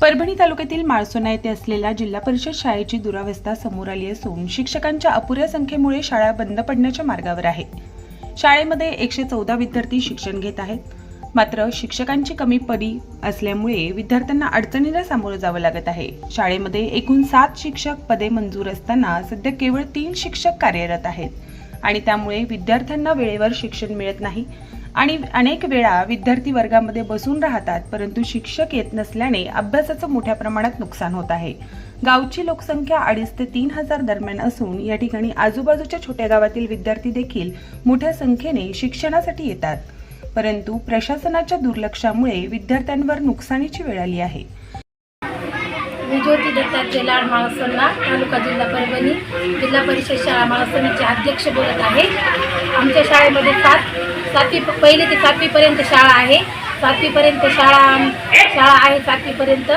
परभणी तालुक्यातील माळसोना येथे असलेल्या जिल्हा परिषद शाळेची दुरावस्था समोर आली असून शिक्षकांच्या अपुऱ्या संख्येमुळे शाळा बंद पडण्याच्या मार्गावर आहे. शाळेमध्ये एकशे चौदा विद्यार्थी शिक्षण घेत आहेत. मात्र शिक्षकांची कमी पडी असल्यामुळे विद्यार्थ्यांना अडचणीला सामोरं जावं लागत आहे. शाळेमध्ये एकूण सात शिक्षक पदे मंजूर असताना सध्या केवळ तीन शिक्षक कार्यरत आहेत. आणि त्यामुळे विद्यार्थ्यांना वेळेवर शिक्षण मिळत नाही. आणि अनेक वेळा विद्यार्थी वर्गामध्ये बसून राहतात परंतु शिक्षक येत नसल्याने अभ्यासाचं मोठ्या प्रमाणात नुकसान होत आहे. गावची लोकसंख्या अडीच ते तीन हजार दरम्यान असून या ठिकाणी आजूबाजूच्या छोट्या गावातील विद्यार्थी देखील मोठ्या संख्येने शिक्षणासाठी येतात. परंतु प्रशासनाच्या दुर्लक्षामुळे विद्यार्थ्यांवर नुकसानीची वेळ आली आहे. मी ज्योती दत्तात्रय लाड माळसोना तालुका जिल्हा परभणी जिल्हा परिषद शाळा माळसोनीचे अध्यक्ष बोलत आहे. आमच्या शाळेमध्ये सात सातवी पहिली ते सातवीपर्यंत शाळा आहे. सातवीपर्यंत शाळा शाळा आहे सातवीपर्यंत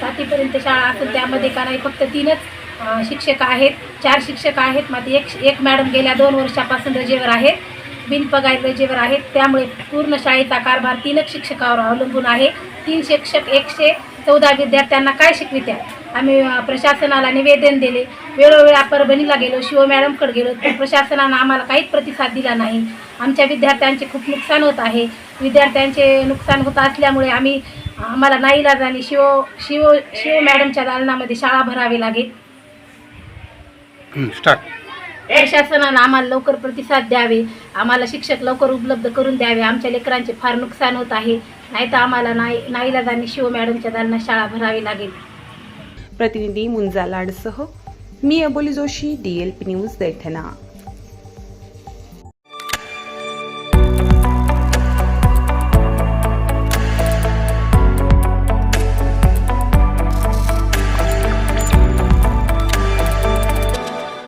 सातवीपर्यंत शाळा असून त्यामध्ये का नाही फक्त तीनच शिक्षक आहेत. चार शिक्षक आहेत. मात्र एक एक मॅडम गेल्या दोन वर्षापासून रजेवर आहेत. बिनपगार रजेवर आहेत त्यामुळे पूर्ण शाळेचा कारभार तीनच शिक्षकावर अवलंबून आहे. तीन शिक्षक एकशे चौदा विद्यार्थ्यांना काय शिकवित्या? आम्ही प्रशासनाला निवेदन दिले. वेळोवेळा परभणीला गेलो शिव मॅडमकडे गेलो तर प्रशासनानं आम्हाला काहीच प्रतिसाद दिला नाही. आमच्या विद्यार्थ्यांचे खूप नुकसान होत आहे. विद्यार्थ्यांचे नुकसान होत असल्यामुळे आम्ही आम्हाला नाईलाजाने शिव शिव शिव मॅडमच्या दालनामध्ये शाळा भरावी लागेल. स्टार्ट प्रशासनानं आम्हाला लवकर प्रतिसाद द्यावे. आम्हाला शिक्षक लवकर उपलब्ध करून द्यावे. आमच्या लेकरांचे फार नुकसान होत आहे. नाही तर आम्हाला नाही नाईलाजाने शिव मॅडमच्या दालनात शाळा भरावी लागेल. प्रतिनिधी मुंजा लाडसह मी अबोली जोशी डीएलपी न्यूज दैठणा